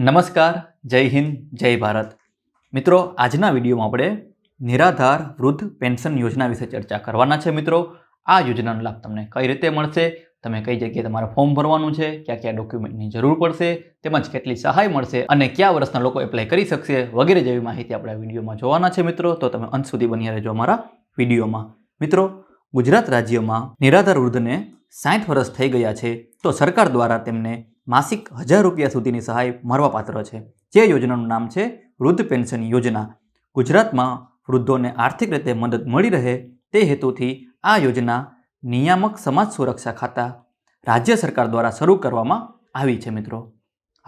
નમસ્કાર, જય હિન્દ, જય ભારત. મિત્રો, આજના વિડીયોમાં આપણે નિરાધાર વૃદ્ધ પેન્શન યોજના વિશે ચર્ચા કરવાના છે મિત્રો. આ યોજનાનો લાભ તમને કઈ રીતે મળશે? તમે કઈ જગ્યાએ તમારે ફોર્મ ભરવાનું છે? ક્યાં ક્યાં ડોક્યુમેન્ટની જરૂર પડશે? તેમજ કેટલી સહાય મળશે? અને કયા વર્ષના લોકો એપ્લાય કરી શકશે? વગેરે જેવી માહિતી આપણે વિડીયોમાં જોવાના છે મિત્રો. તો તમે અંત સુધી બન્યા રહેજો અમારા વિડીયોમાં. મિત્રો, ગુજરાત રાજ્યમાં નિરાધાર વૃદ્ધને સાઠ વર્ષ થઈ ગયા છે. તો સરકાર દ્વારા તેમને માસિક હજાર રૂપિયા સુધીની સહાય મળવાપાત્ર છે. જે યોજનાનું નામ છે વૃદ્ધ પેન્શન યોજના. ગુજરાતમાં વૃદ્ધોને આર્થિક રીતે મદદ મળી રહે તે હેતુથી આ યોજના નિયામક સમાજ સુરક્ષા ખાતા રાજ્ય સરકાર દ્વારા શરૂ કરવામાં આવી છે મિત્રો.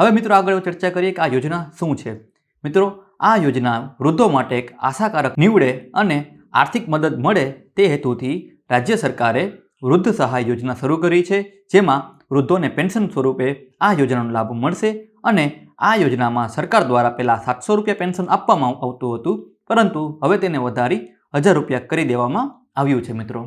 હવે મિત્રો આગળ ચર્ચા કરીએ કે આ યોજના શું છે. મિત્રો, આ યોજના વૃદ્ધો માટે એક આશાકારક નીવડે અને આર્થિક મદદ મળે તે હેતુથી રાજ્ય સરકારે વૃદ્ધ સહાય યોજના શરૂ કરી છે. જેમાં વૃદ્ધોને પેન્શન સ્વરૂપે આ યોજનાનો લાભ મળશે અને આ યોજનામાં સરકાર દ્વારા પહેલાં સાતસો રૂપિયા પેન્શન આપવામાં આવતું હતું, પરંતુ હવે તેને વધારી હજાર રૂપિયા કરી દેવામાં આવ્યું છે મિત્રો.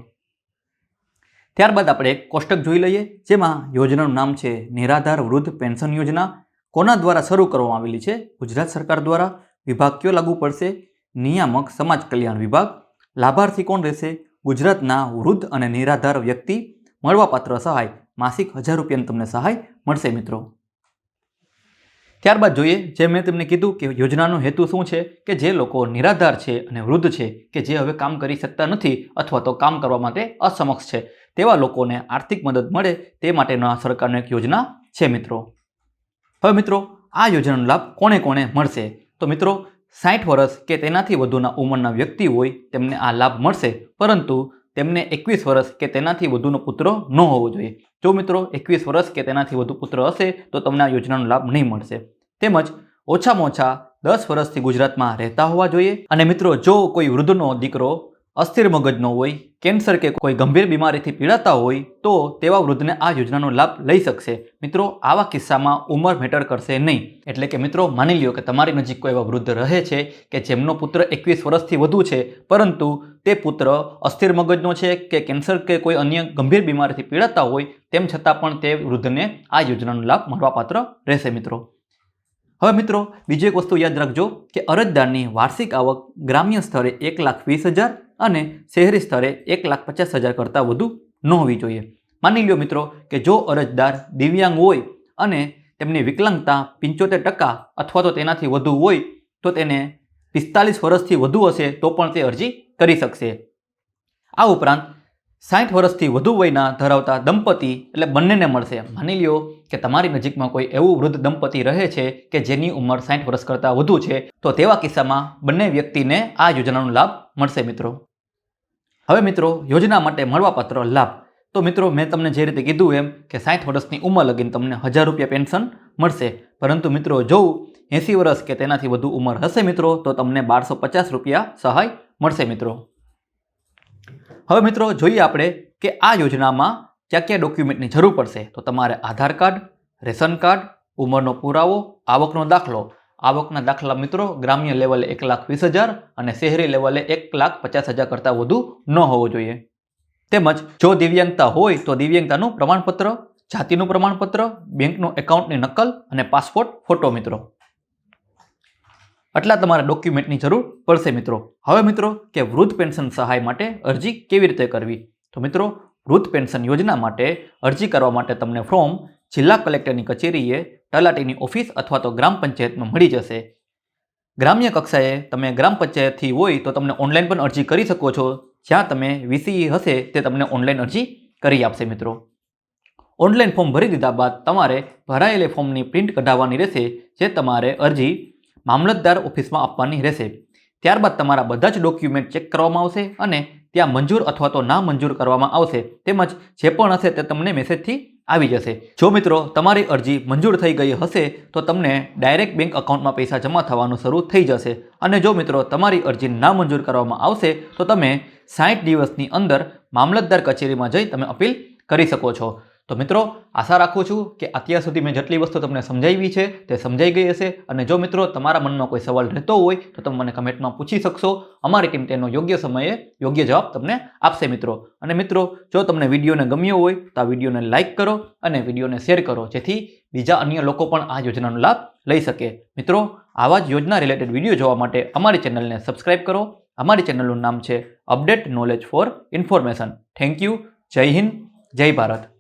ત્યારબાદ આપણે એક કોષ્ટક જોઈ લઈએ, જેમાં યોજનાનું નામ છે નિરાધાર વૃદ્ધ પેન્શન યોજના. કોના દ્વારા શરૂ કરવામાં આવેલી છે? ગુજરાત સરકાર દ્વારા વિભાગ કયો લાગુ પડશે? નિયામક સમાજ કલ્યાણ વિભાગ. લાભાર્થી કોણ રહેશે? ગુજરાતના વૃદ્ધ અને નિરાધાર વ્યક્તિ મળવાપાત્ર સહાય માસિક હજાર રૂપિયાની તમને સહાય મળશે, મિત્રો. ત્યારબાદ જોઈએ, જે મેં તમને કીધું કે યોજનાનો હેતુ શું છે કે જે લોકો નિરાધાર છે અને વૃદ્ધ છે કે જે હવે કામ કરી શકતા નથી અથવા તો કામ કરવા માટે અસમક્ષ છે, તેવા લોકોને આર્થિક મદદ મળે તે માટેના સરકારની એક યોજના છે, મિત્રો. હવે, મિત્રો, આ યોજનાનો લાભ કોને કોને મળશે? તો, મિત્રો સાઠ વર્ષ કે તેનાથી વધુના ઉંમરના વ્યક્તિ હોય તેમને આ લાભ મળશે, પરંતુ તેમને એકવીસ વર્ષ કે તેનાથી વધુનો પુત્ર ન હોવો જોઈએ. જો મિત્રો એકવીસ વર્ષ કે તેનાથી વધુ પુત્ર હશે, તો તમને આ યોજનાનો લાભ નહીં મળશે. તેમજ ઓછામાં ઓછા દસ વર્ષથી ગુજરાતમાં રહેતા હોવા જોઈએ. અને મિત્રો, જો કોઈ વૃદ્ધનો દીકરો અસ્થિર મગજનો હોય, કેન્સર કે કોઈ ગંભીર બીમારીથી પીડાતા હોય, તો તેવા વૃદ્ધને આ યોજનાનો લાભ લઈ શકશે. મિત્રો, આવા કિસ્સામાં ઉંમર મેટર કરશે નહીં. એટલે કે મિત્રો, માની લ્યો કે તમારી નજીક કોઈ એવા વૃદ્ધ રહે છે કે જેમનો પુત્ર એકવીસ વર્ષથી વધુ છે, પરંતુ તે પુત્ર અસ્થિર મગજનો છે કે કેન્સર કે કોઈ અન્ય ગંભીર બીમારીથી પીડાતા હોય, તેમ છતાં પણ તે વૃદ્ધને આ યોજનાનો લાભ મળવાપાત્ર રહેશે મિત્રો. હવે મિત્રો, બીજી એક વસ્તુ યાદ રાખજો કે અરજદારની વાર્ષિક આવક ગ્રામ્ય સ્તરે એક લાખ વીસ હજાર અને શહેરી સ્તરે એક લાખ પચાસ હજાર કરતાં વધુ ન હોવી જોઈએ. માની લ્યો મિત્રો કે જો અરજદાર દિવ્યાંગ હોય અને તેમની વિકલાંગતા પંચોતેર ટકા અથવા તો તેનાથી વધુ હોય તો તેને પિસ્તાલીસ વર્ષથી વધુ હશે તો પણ તે અરજી કરી શકશે. આ ઉપરાંત સાઠ વર્ષથી વધુ વયના ધરાવતા દંપતી એટલે બંનેને મળશે. માની લ્યો કે તમારી નજીકમાં કોઈ એવું વૃદ્ધ દંપતી રહે છે કે જેની ઉંમર સાઠ વર્ષ કરતાં વધુ છે, તો તેવા કિસ્સામાં બંને વ્યક્તિને આ યોજનાનો લાભ મળશે મિત્રો. હવે મિત્રો, યોજના માટે મળવાપાત્ર લાભ. તો મિત્રો, મેં તમને જે રીતે કીધું એમ કે સાઠ વર્ષની ઉંમર લગીને તમને હજાર રૂપિયા પેન્શન મળશે. પરંતુ મિત્રો, જો એંસી વર્ષ કે તેનાથી વધુ ઉંમર હશે મિત્રો, તો તમને બારસો પચાસ રૂપિયા સહાય મળશે મિત્રો. હવે મિત્રો જોઈએ આપણે કે આ યોજનામાં ક્યાં ક્યાં ડોક્યુમેન્ટની જરૂર પડશે. તો તમારે આધાર કાર્ડ, રેશન કાર્ડ, ઉંમરનો પુરાવો, આવકનો દાખલો. આવકના દાખલા મિત્રો ગ્રામ્ય લેવલે એક લાખ વીસ હજાર અને શહેરી લેવલે એક લાખ પચાસ હજાર કરતાં વધુ ન હોવો જોઈએ. તેમજ જો દિવ્યાંગતા હોય તો દિવ્યાંગતાનું પ્રમાણપત્ર, જાતિનું પ્રમાણપત્ર, બેંકનું એકાઉન્ટની નકલ અને પાસપોર્ટ, ફોટો મિત્રો. આટલા તમારા ડોક્યુમેન્ટની જરૂર પડશે મિત્રો. હવે મિત્રો, કે વૃદ્ધ પેન્શન સહાય માટે અરજી કેવી રીતે કરવી? તો મિત્રો, વૃદ્ધ પેન્શન યોજના માટે અરજી કરવા માટે તમને ફોર્મ જિલ્લા કલેક્ટરની કચેરીએ તલાટીની ઓફિસ અથવા તો ગ્રામ પંચાયતમાં મળી જશે. ગ્રામ્ય કક્ષાએ તમે ગ્રામ પંચાયતથી હોય તો તમને ઓનલાઈન પણ અરજી કરી શકો છો. જ્યાં તમે વીસી હશે તે તમને ઓનલાઈન અરજી કરી આપશે મિત્રો. ઓનલાઈન ફોર્મ ભરી દીધા બાદ તમારે ભરાયેલી ફોર્મની પ્રિન્ટ કઢાવવાની રહેશે. જે તમારે અરજી મામલતદાર ઓફિસમાં આપવાની રહેશે. ત્યારબાદ તમારા બધા જ ડોક્યુમેન્ટ ચેક કરવામાં આવશે અને ત્યાં મંજૂર અથવા તો ના મંજૂર કરવામાં આવશે. તેમજ જે પણ હશે તે તમને મેસેજથી આવી જશે. જો મિત્રો તમારી અરજી મંજૂર થઈ ગઈ હશે, તો તમને ડાયરેક્ટ બેંક અકાઉન્ટમાં પૈસા જમા થવાનું શરૂ થઈ જશે. અને જો મિત્રો તમારી અરજી ના મંજૂર કરવામાં આવશે, તો તમે સાઠ દિવસની અંદર મામલતદાર કચેરીમાં જઈ તમે અપીલ કરી શકો છો. તો મિત્રો, આશા રાખું છું કે અત્યાર સુધી મેં જેટલી વસ્તુ તમને સમજાવી છે તે સમજાઈ ગઈ હશે અને જો મિત્રો તમારા મનમાં કોઈ સવાલ રહેતો હોય તો તમે મને કમેન્ટમાં પૂછી શકશો. અમારી ટીમ તેનો યોગ્ય સમયે યોગ્ય જવાબ તમને આપશે મિત્રો. અને મિત્રો, જો તમને વિડીયોને ગમ્યો હોય તો આ વિડીયોને લાઇક કરો અને વિડીયોને શેર કરો, જેથી બીજા અન્ય લોકો પણ આ યોજનાનો લાભ લઈ શકે. મિત્રો, આવા જ યોજના રિલેટેડ વીડિયો જોવા માટે અમારી ચેનલને સબસ્ક્રાઇબ કરો. અમારી ચેનલનું નામ છે update knowledge for information. Thank you. Jai Hind. Jai Bharat.